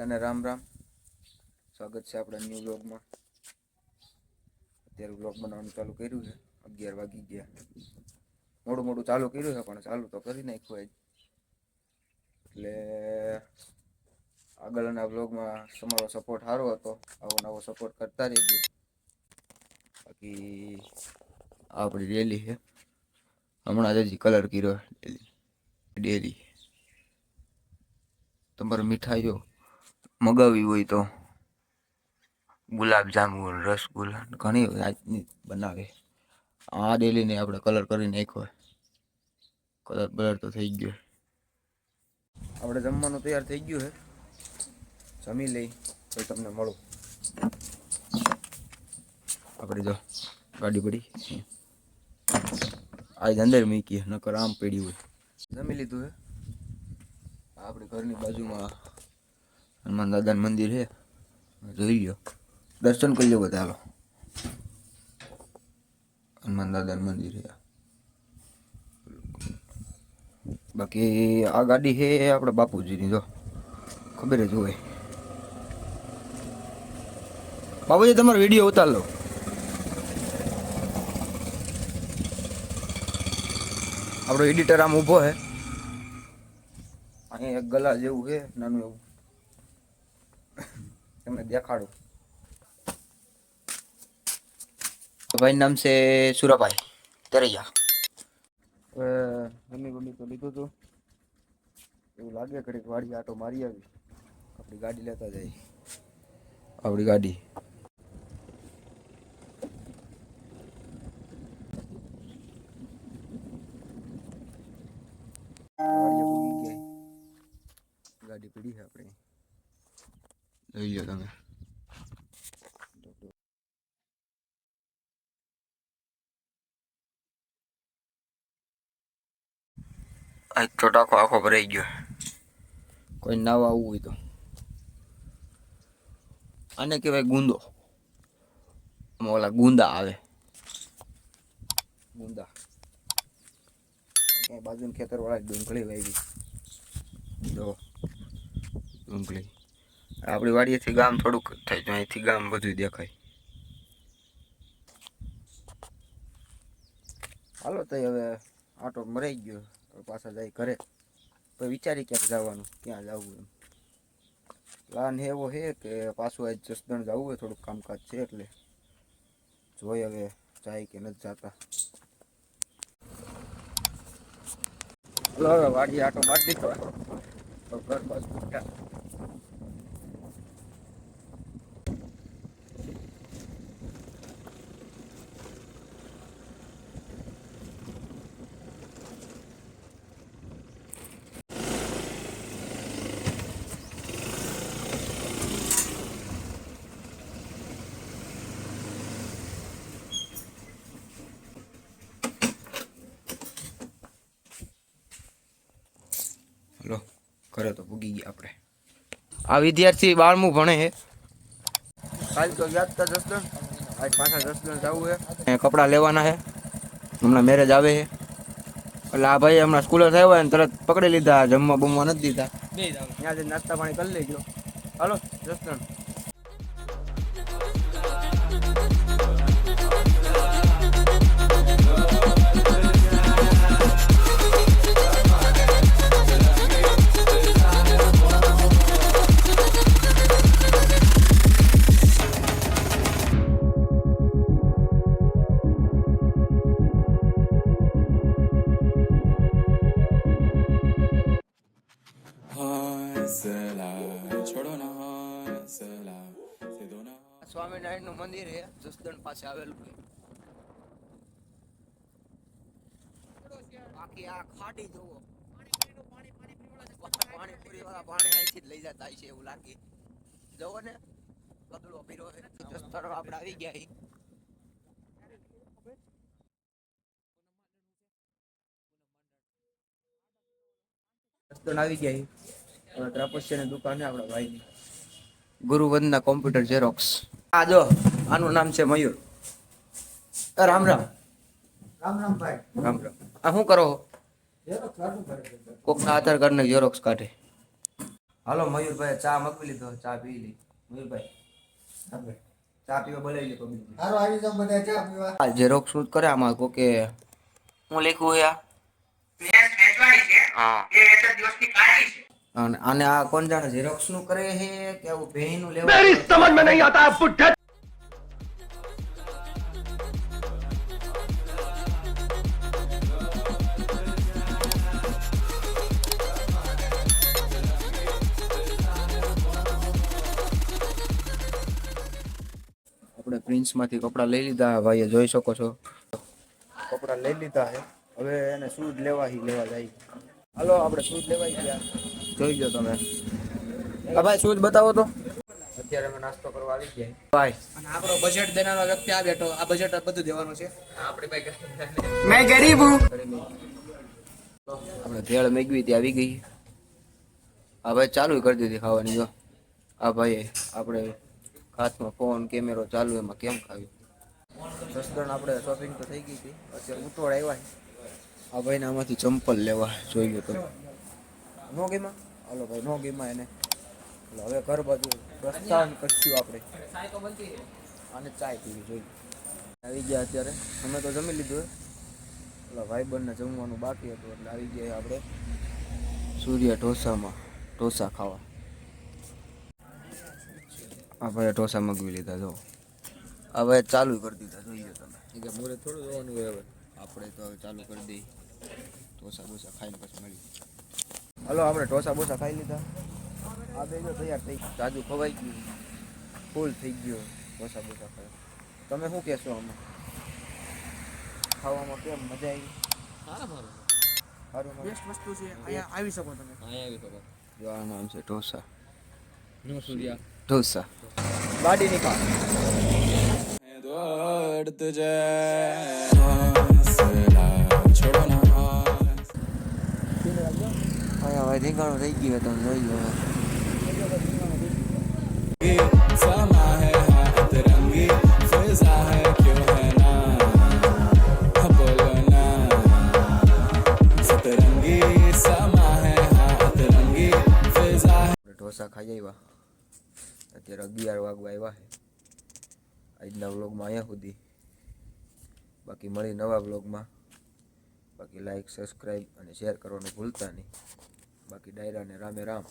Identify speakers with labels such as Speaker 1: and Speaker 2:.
Speaker 1: અને રામ રામ. સ્વાગત છે આપણા ન્યૂ બ્લોગમાં અત્યારે બ્લોગ બનાવવાનું ચાલુ કર્યું છે. અગિયાર વાગી ગયા. મોડું મોડું ચાલુ કર્યું છે, પણ ચાલુ તો કરી નાખ્યું એટલે આગળના બ્લોગમાં તમારો સપોર્ટ સારો હતો. આવો નવો સપોર્ટ કરતા રહેજો. બાકી આપણી ડેલી છે. હમણાં જ હજી કલર કર્યો ડેલી તમારે મીઠાઈઓ મગાવી હોય તો. ગુલાબ જાંબુ રસગુલ્લા ઘણી જાતની બનાવે. આ ડેલીને આપણે કલર કરી નાખ્યો કલર બલર તો થઈ ગયો. આપણે જમવાનું તૈયાર થઈ ગયું છે જમી લઈ તો તમને મળું. આપણે જો ગાડી પડી. આજ અંદર મૂકી નકર આમ પડી હોય. જમી લીધું છે આપણી ઘરની બાજુમાં હનુમાન દાદાનું મંદિર છે. જોઈ લો દર્શન કરી લો બધા હનુમાન દાદાનું મંદિર છે. બાકી આ ગાડી છે આપણે બાપુજીની જો. ખબર જ હોય. બાપુજી, તમારો વીડિયો ઉતાર લો. આપણો એડિટર આમ ઊભો છે. અહીં એક ગલા જેવું છે, નાનું એવું. તમને દેખાડું. ભાઈ નામ છે સુરાભાઈ તરૈયા. હવે મમ્મી મમ્મી તો લીધું હતું એવું લાગે ઘડીક વાડી આટો મારી આવી. આપણી ગાડી લેતા જાય. આપણી ગાડી. વાડીએ પૂગી ગયા. ગાડી પડી છે આપણે. જોઈ લો તમે આજ તો ટાંકો આખો ભરાઈ ગયો કોઈ નાવા આવવું હોય તો આને કહેવાય ગુંદો ઓલા ગુંદા આવે ગુંદા બાજુ ખેતર વાળા ડુંગળી વાવી જો ડુંગળી આપણી વાડીએથી ગામ થોડુંક થાય તો અહીંથી ગામ બધું દેખાય. હાલો તો હવે આટો મરાઈ ગયો પાછા જાય ઘરે. તો વિચારી ક્યાંક જવાનું, ક્યાં જવું એમ. પ્લાન એવો છે કે પાછું આજ જસદણ જવું હોય, થોડુંક કામકાજ છે એટલે જોઈ હવે જાય કે નથી જતા. હાલો, હવે વાડી આટો મારી તો ઘર પાછું હલો ઘરે તો પૂગી ગયા આપણે. આ વિદ્યાર્થી બારમું ભણે છે. કાલ તો યાદ તા જસદણ આજ પાછા જસદણ જવું છે. કપડાં લેવાના છે. હમણાં મેરેજ આવે છે. એટલે આ ભાઈ હમણાં સ્કૂલે થયો હોય ને તરત પકડી લીધા જમવા બમવા નથી દીધા. ત્યાં જઈને નાસ્તા પાણી કરી લેજો. હાલો જસદણ સ્વામિનારાયણ મંદિર એ જસદણ પાસે આવેલું બાકી આ ખાડી જોવો. પાણીપુરી વાળા પાણી અહીંથી લઈ જતા છે એવું લાગે. જોવો ને બગડો પીરો જસદણ આપણે આવી ગયા. જસદણ આવી ગયા ત્રાપસ્યાની દુકાન છે આપણા ભાઈની. ગુરુવંદના કોમ્પ્યુટર ઝેરોક્સ આ જો આનું નામ છે મયુર. રામ રામ.
Speaker 2: રામ રામ ભાઈ.
Speaker 1: રામ રામ. આ શું કરો કોકના આધાર કાર્ડ ને ઝેરોક્સ કાઢે. હાલો મયુરભાઈ ચા મગવી લીધો ચા પી લી. મયુરભાઈ. ચા પીવા બોલાવી લે
Speaker 2: હારો આવી જાવ બધા ચા પીવા.
Speaker 1: આ ઝેરોક્સ શું કરે આમાં? કોકે હું લખ્યું હે છે. હા. અને આને આ કોણ જાણે ઝેરોક્સનું કરે છે કે આવું ભેણી નું લેવા આપણે પ્રિન્સમાંથી કપડા લઈ લીધા ભાઈએ જોઈ શકો છો. કપડા લઈ લીધા છે. હવે એને શૂઝ લેવા હી લેવા જાય. હાલો આપણે શૂઝ લેવા ગયા. જોઈ ગયો તમે. આ ભાઈ શૂઝ બતાવો તો? અત્યારે અમે નાસ્તો કરવા આવી ગયા. ભાઈ.
Speaker 3: અને આપણો બજેટ દેનારો વ્યક્તિ આ બેઠો. આ બજેટ બધું દેવાનું છે. આપણે
Speaker 2: મેં ગરીબ હું.
Speaker 1: આપણે ભેળ મેગવી ત્યાં આવી ગઈ. આ ભાઈ ચાલુ કરી દીધી ખાવાની જો. આ ભાઈ આપણે હાથમાં ફોન કેમેરો ચાલુ એમાં કેમ ખાવી? જસદણ આપણે શોપિંગ તો થઈ ગઈ હતી. અત્યારે ઉતોડ આવ્યા છે. આ ભાઈને આમાંથી ચંપલ લેવા જોઈ ગયો તમે. નો ગેમાં હાલો ભાઈ, નો ગેમાં એને. એટલે હવે ઘર બાજુ પ્રસ્થાન કરશું આપણે. અને ચાય પીવી જોઈએ. આવી ગયા અત્યારે. અમે તો જમી લીધું હે. ઓલા ભાઈબંધને જમવાનું બાકી હતું, એટલે આવી ગયા આપણે. સૂર્ય ઢોસામાં, ઢોસા ખાવા. આપણે ભાઈ ઢોસા મગવી લીધા, જો. હવે ભાઈ ચાલુ કરી દીધા, જોઈએ તમે. કે મોરે થોડું જોવાનું હોય હવે. આપણે તો હવે ચાલુ કરી દઈએ. ઢોસા ઢોસા ખાઈને પછી મળી. હલો આપણે ઢોસા બોસા ખાઈ લીધા આ બે જો તૈયાર થઈ તાજુ ખવાઈ ગયું ફૂલ થઈ ગયો ઢોસા બોસા ખાઈ તમે શું કહેશો આમાં ખાવામાં કેમ મજા આવી સારા સારું
Speaker 3: બેસ્ટ વસ્તુ છે અહીંયા આવી શકો તમે અહીંયા આવી શકો
Speaker 1: જો આ નામ છે ઢોસા
Speaker 3: નો સૂર્યા
Speaker 1: ઢોસા ગાડી નિકાલ
Speaker 4: દોડ તુજે છોડો
Speaker 1: ના હવે ધીંગાણું થઈ ગયું તમે જોઈ લો ઢોસા ખાઈ આવ્યા. અત્યારે અગિયાર વાગવા આવ્યા છે. આજના વ્લોગમાં અહીંયા સુધી. બાકી મળી નવા વ્લોગમાં. બાકી લાઈક સબસ્ક્રાઈબ અને શેર કરવાનું ભૂલતા નહીં. બાકી ડાયરાને રામે રામ.